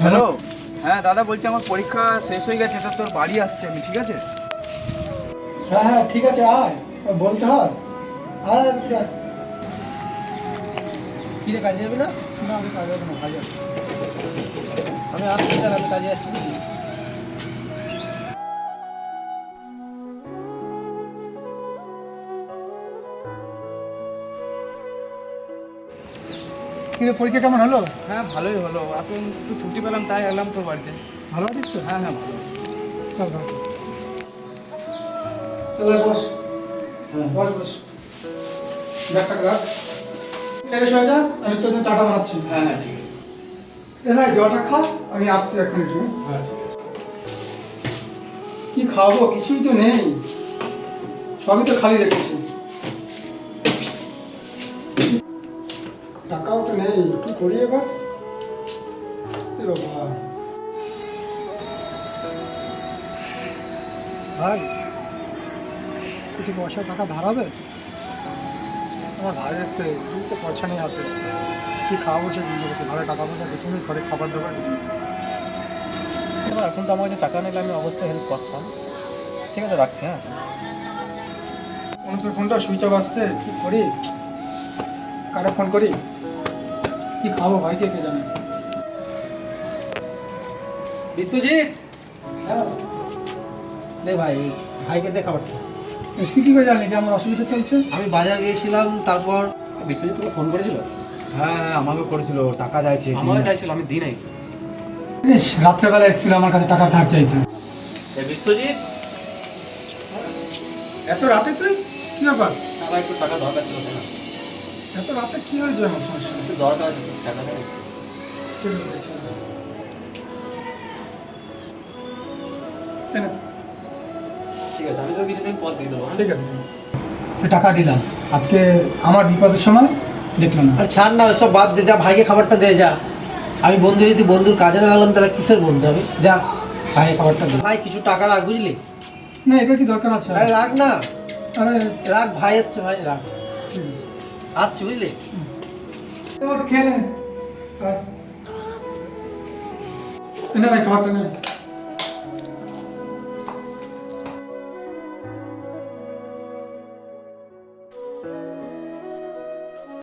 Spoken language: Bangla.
হ্যালো? হ্যাঁ দাদা বলছি আমার পরীক্ষা শেষ হয়ে গেছে তো তোর বাড়ি আসছে আমি ঠিক আছে? হ্যাঁ হ্যাঁ ঠিক আছে আয় বলতে হয়। আয় কিরে কাজে যাবি না? না আমি কাজে যাব না কাজে আমি আসছি তাহলে আমি কাজে আসছি কিরে পরীক্ষা কেমন হলো? হ্যাঁ ভালোই হলো। এখন একটু ছুটি পেলাম তাই এলাম তোর বাড়িতে। ভালো আছিস তো? হ্যাঁ হ্যাঁ ভালো চল চল। চল বস। বস বস। ব্যাগটা রাখ ফ্রেশ হয়ে যা আমি তোর জন্য চাটা বানাচ্ছি। হ্যাঁ হ্যাঁ ঠিক আছে। এ জলটা খা আমি আসছি এখন একটু। হ্যাঁ ঠিক আছে। কি খাওয়াবো কিছুই তো নেই। সবই তো খালি রেখেছি টাকাও তো নেই কি করি এবার? বাবা। ভাই কিছু পয়সা টাকা ধার হবে আমার ভাই এসছে এসে পয়সা নেই হাতে কি খাওয়াবো সে চিন্তা করছে ঘরে টাকা পয়সা কিছু নেই ঘরে খাবার দাবার কিছু। এবার এখন তো আমার কাছে টাকা নিলে আমি অবশ্যই হেল্প করতাম। ঠিক আছে রাখছি হ্যাঁ। ফোনটা সুইচ অফ আসছে কি করি? কারে ফোন করি? কি খাব ভাই কে কে জানে? বিশ্বজিৎ? হ্যাঁ। রে ভাই ভাইকে দে খাবারটা তুই কি করে জানলি যে আমার অসুবিধা চলছে? আমি বাজার গিয়েছিলাম তারপর বিশ্বজিৎ তোকে ফোন করেছিল? হ্যাঁ হ্যাঁ আমাকে করেছিল টাকা চাইছে আমাকে চাইছিল আমি দিই নাই। রাত্রেবেলা এসেছিল আমার কাছে টাকা ধার চাইতে। বিশ্বজিৎ? এত রাতে তুই? কি ব্যাপার? আমার একটু টাকা দরকার ছিল? এত রাতে কি হয়েছে আমার সমস্যা? একটু দরকার আছে টাকা ঠিক আছে ঠিক আছে আমি তো কিছুদিন পর দিয়ে দেবো হ্যাঁ? ঠিক আছে। টাকা দিলাম। আজকে আমার বিপদের সময় দেখলাম আর ছাড় না ওসব বাদ দে যা ভাইকে খাবারটা দে যা। আমি বন্ধু যদি বন্ধুর কাজে লাগলাম তাহলে কিসের বন্ধু আমি? যা ভাইকে খাবারটা দে। ভাই কিছু টাকা রাখ বুঝলি? না এটা কি দরকার আছে? আরে রাখ না। আরে রাখ ভাই এসছে ভাই রাখ। ঠিক আছে। আসছি বুঝলি ওঠ, খেয়ে নে আয়। এনে ভাই খাবারটা নে